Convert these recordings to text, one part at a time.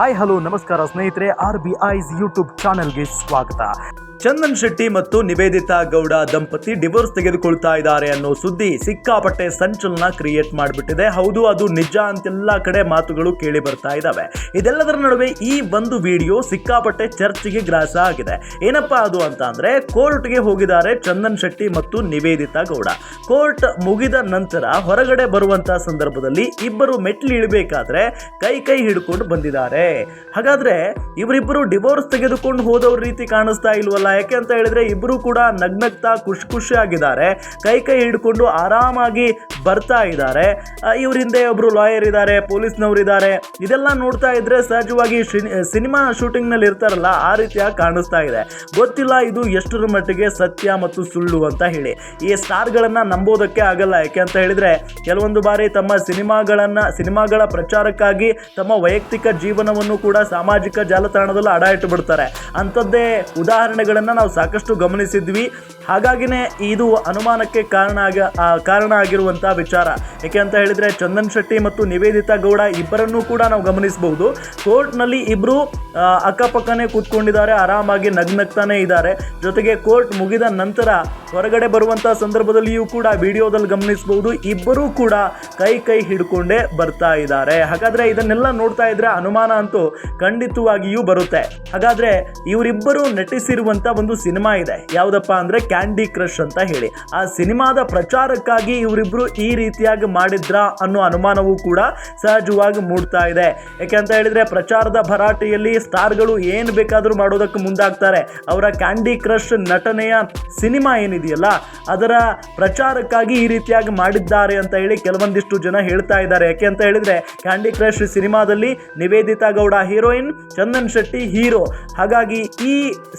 Hi hello ನಮಸ್ಕಾರ ಸ್ನೇಹಿತರೆ R B ice YouTube ಚಾನೆಲ್ಗೆ ಸ್ವಾಗತ. ಚಂದನ್ ಶೆಟ್ಟಿ ಮತ್ತು ನಿವೇದಿತಾ ಗೌಡ ದಂಪತಿ ಡಿವೋರ್ಸ್ ತೆಗೆದುಕೊಳ್ತಾ ಇದ್ದಾರೆ ಅನ್ನೋ ಸುದ್ದಿ ಸಿಕ್ಕಾಪಟ್ಟೆ ಸಂಚಲನ ಕ್ರಿಯೇಟ್ ಮಾಡಿಬಿಟ್ಟಿದೆ. ಹೌದು, ಅದು ನಿಜ ಅಂತೆಲ್ಲ ಕಡೆ ಮಾತುಗಳು ಕೇಳಿ ಬರ್ತಾ ಇದ್ದಾವೆ ಇದೆಲ್ಲದರ ನಡುವೆ ಈ ಒಂದು ವಿಡಿಯೋ ಸಿಕ್ಕಾಪಟ್ಟೆ ಚರ್ಚೆಗೆ ಗ್ರಾಸ ಆಗಿದೆ. ಏನಪ್ಪಾ ಅದು ಅಂತ ಅಂದ್ರೆ, ಕೋರ್ಟ್ಗೆ ಹೋಗಿದ್ದಾರೆ ಚಂದನ್ ಶೆಟ್ಟಿ ಮತ್ತು ನಿವೇದಿತಾ ಗೌಡ. ಕೋರ್ಟ್ ಮುಗಿದ ನಂತರ ಹೊರಗಡೆ ಬರುವಂತ ಸಂದರ್ಭದಲ್ಲಿ ಇಬ್ಬರು ಮೆಟ್ಲು ಇಳಿಬೇಕಾದ್ರೆ ಕೈ ಕೈ ಹಿಡ್ಕೊಂಡು ಬಂದಿದ್ದಾರೆ. ಹಾಗಾದ್ರೆ ಇವರಿಬ್ಬರು ಡಿವೋರ್ಸ್ ತೆಗೆದುಕೊಂಡು ಹೋದವ್ರ ರೀತಿ ಕಾಣಿಸ್ತಾ ಇಲ್ವಲ್ಲ ಯಾಕೆ ಅಂತ ಹೇಳಿದ್ರೆ ಇಬ್ಬರು ಕೂಡ ನಗ್ನಗ್ತಾ ಖುಷಿ ಖುಷಿಯಾಗಿದ್ದಾರೆ ಕೈ ಕೈ ಹಿಡ್ಕೊಂಡು ಆರಾಮಾಗಿ ಬರ್ತಾ ಇದ್ದಾರೆ. ಇವ್ರ ಹಿಂದೆ ಒಬ್ರು ಲಾಯರ್ ಇದ್ದಾರೆ, ಪೊಲೀಸ್ನವ್ರು ಇದ್ದಾರೆ. ಇದೆಲ್ಲ ನೋಡ್ತಾ ಇದ್ರೆ ಸಹಜವಾಗಿ ಸಿನಿಮಾ ಶೂಟಿಂಗ್ನಲ್ಲಿ ಇರ್ತಾರಲ್ಲ, ಆ ರೀತಿಯಾಗಿ ಕಾಣಿಸ್ತಾ ಇದೆ. ಗೊತ್ತಿಲ್ಲ ಇದು ಎಷ್ಟರ ಮಟ್ಟಿಗೆ ಸತ್ಯ ಮತ್ತು ಸುಳ್ಳು ಅಂತ ಹೇಳಿ. ಈ ಸ್ಟಾರ್ಗಳನ್ನ ನಂಬೋದಕ್ಕೆ ಆಗಲ್ಲ. ಯಾಕೆ ಅಂತ ಹೇಳಿದ್ರೆ ಕೆಲವೊಂದು ಬಾರಿ ತಮ್ಮ ಸಿನಿಮಾಗಳನ್ನ, ಸಿನಿಮಾಗಳ ಪ್ರಚಾರಕ್ಕಾಗಿ ತಮ್ಮ ವೈಯಕ್ತಿಕ ಜೀವನವನ್ನು ಕೂಡ ಸಾಮಾಜಿಕ ಜಾಲತಾಣದಲ್ಲಿ ಅಡ ಇಟ್ಟು ಬಿಡ್ತಾರೆ. ಅಂಥದ್ದೇ ಉದಾಹರಣೆಗಳನ್ನ ನಾವು ಸಾಕಷ್ಟು ಗಮನಿಸಿದ್ವಿ. ಹಾಗಾಗಿನೇ ಇದು ಅನುಮಾನಕ್ಕೆ ಕಾರಣ ಆಗ ಕಾರಣ ಆಗಿರುವಂಥ ವಿಚಾರ. ಯಾಕೆ ಅಂತ ಹೇಳಿದರೆ ಚಂದನ್ ಶೆಟ್ಟಿ ಮತ್ತು ನಿವೇದಿತಾ ಗೌಡ ಇಬ್ಬರನ್ನೂ ಕೂಡ ನಾವು ಗಮನಿಸಬಹುದು. ಕೋರ್ಟ್ನಲ್ಲಿ ಇಬ್ಬರು ಅಕ್ಕಪಕ್ಕನೇ ಕೂತ್ಕೊಂಡಿದ್ದಾರೆ. ಆರಾಮಾಗಿ ನಗ್ನಗ್ತಾನೆ ಇದ್ದಾರೆ. ಜೊತೆಗೆ ಕೋರ್ಟ್ ಮುಗಿದ ನಂತರ ಹೊರಗಡೆ ಬರುವಂತಹ ಸಂದರ್ಭದಲ್ಲಿಯೂ ಕೂಡ ವಿಡಿಯೋದಲ್ಲಿ ಗಮನಿಸಬಹುದು. ಇಬ್ಬರೂ ಕೂಡ ಕೈ ಕೈ ಹಿಡ್ಕೊಂಡೇ ಬರ್ತಾ ಇದ್ದಾರೆ. ಹಾಗಾದ್ರೆ ಇದನ್ನೆಲ್ಲ ನೋಡ್ತಾ ಇದ್ರೆ ಅನುಮಾನ ಅಂತೂ ಖಂಡಿತವಾಗಿಯೂ ಬರುತ್ತೆ. ಹಾಗಾದ್ರೆ ಇವರಿಬ್ಬರು ನಟಿಸಿರುವಂತ ಒಂದು ಸಿನಿಮಾ ಇದೆ. ಯಾವುದಪ್ಪ ಅಂದ್ರೆ ಕ್ಯಾಂಡಿ ಕ್ರಶ್ ಅಂತ ಹೇಳಿ. ಆ ಸಿನಿಮಾದ ಪ್ರಚಾರಕ್ಕಾಗಿ ಇವರಿಬ್ರು ಈ ರೀತಿಯಾಗಿ ಮಾಡಿದ್ರ ಅನ್ನೋ ಅನುಮಾನವೂ ಕೂಡ ಸಹಜವಾಗಿ ಮೂಡ್ತಾ ಇದೆ. ಯಾಕೆ ಅಂತ ಹೇಳಿದ್ರೆ ಪ್ರಚಾರದ ಭರಾಟೆಯಲ್ಲಿ ಸ್ಟಾರ್ಗಳು ಏನು ಬೇಕಾದರೂ ಮಾಡೋದಕ್ಕೆ ಮುಂದಾಗ್ತಾರೆ. ಅವರ ಕ್ಯಾಂಡಿ ಕ್ರಶ್ ನಟನೆಯ ಸಿನಿಮಾ ಏನಿದೆಯಲ್ಲ ಅದರ ಪ್ರಚಾರಕ್ಕಾಗಿ ಈ ರೀತಿಯಾಗಿ ಮಾಡಿದ್ದಾರೆ ಅಂತ ಹೇಳಿ ಕೆಲವೊಂದಿಷ್ಟು ಜನ ಹೇಳ್ತಾ ಇದ್ದಾರೆ. ಯಾಕೆ ಅಂತ ಹೇಳಿದ್ರೆ ಕ್ಯಾಂಡಿ ಕ್ರಶ್ ಸಿನಿಮಾದಲ್ಲಿ ನಿವೇದಿತಾ ಗೌಡ ಹೀರೋಯಿನ್, ಚಂದನ್ ಶೆಟ್ಟಿ ಹೀರೋ. ಹಾಗಾಗಿ ಈ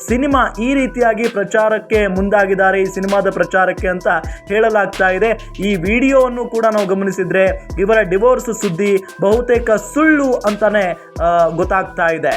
ಸಿನಿಮಾ ಈ ರೀತಿಯಾಗಿ ಪ್ರಚಾರಕ್ಕೆ ಮುಂದಾಗಿದ್ದಾರೆ, ಈ ಸಿನಿಮಾದ ಪ್ರಚಾರಕ್ಕೆ ಅಂತ ಹೇಳಲಾಗ್ತಾ ಇದೆ. ಈ ವಿಡಿಯೋವನ್ನು ಕೂಡ ನಾವು ಗಮನಿಸಿದ್ರೆ ಇವರ ಡಿವೋರ್ಸ್ ಸುದ್ದಿ ಬಹುತೇಕ ಸುಳ್ಳು ಅಂತಾನೆ ಗೊತ್ತಾಗ್ತಾ ಇದೆ.